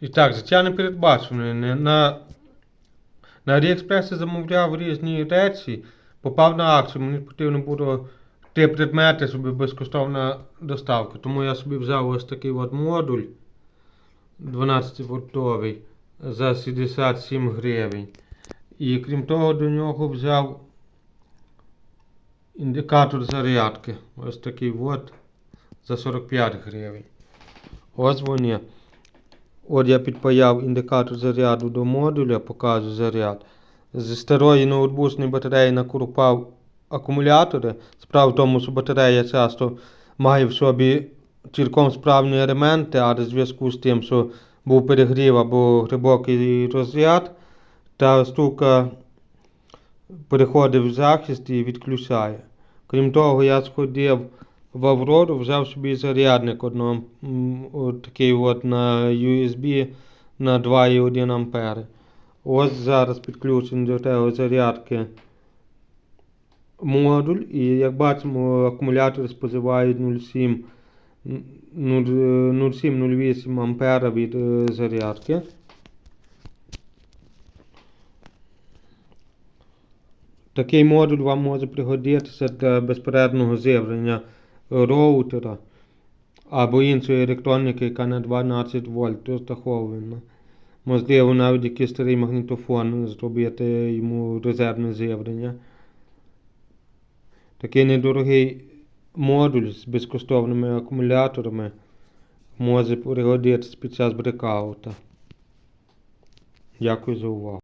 І так, життя не передбачене. Не- На, на Аліекспресі замовляв різні речі, попав на акцію, мені потрібно було три предмети, щоб безкоштовна доставка. Тому я собі взяв ось такий от модуль 12-вольтовий за 67 гривень. І крім того, до нього взяв індикатор зарядки. Ось такий от за 45 гривень. Ось вони. От я підпаяв індикатор заряду до модуля, показую заряд. Зі старої ноутбучної батареї накрупав акумулятори. Справа в тому, що батарея часто має в собі цілком справні елементи, але в зв'язку з тим, що був перегрів або глибокий розряд, та штука переходить в захист і відключає. Крім того, я сходив в Аврору, взяв собі зарядник одного, такий от на USB на 2,1 ампери. Ось зараз підключений до того зарядки модуль, і як бачимо, акумулятори споживають 0,7 н- 0, 0,7-0,8 ампера від е, зарядки. Такий модуль вам може пригодитися для безперервного живлення роутера або іншої електроніки, яка на 12 вольт розрахована. Можливо, навіть якийсь старий магнітофон зробити йому резервне живлення. Такий недорогий модуль з безкоштовними акумуляторами може пригодитися під час блекаута. Дякую за увагу.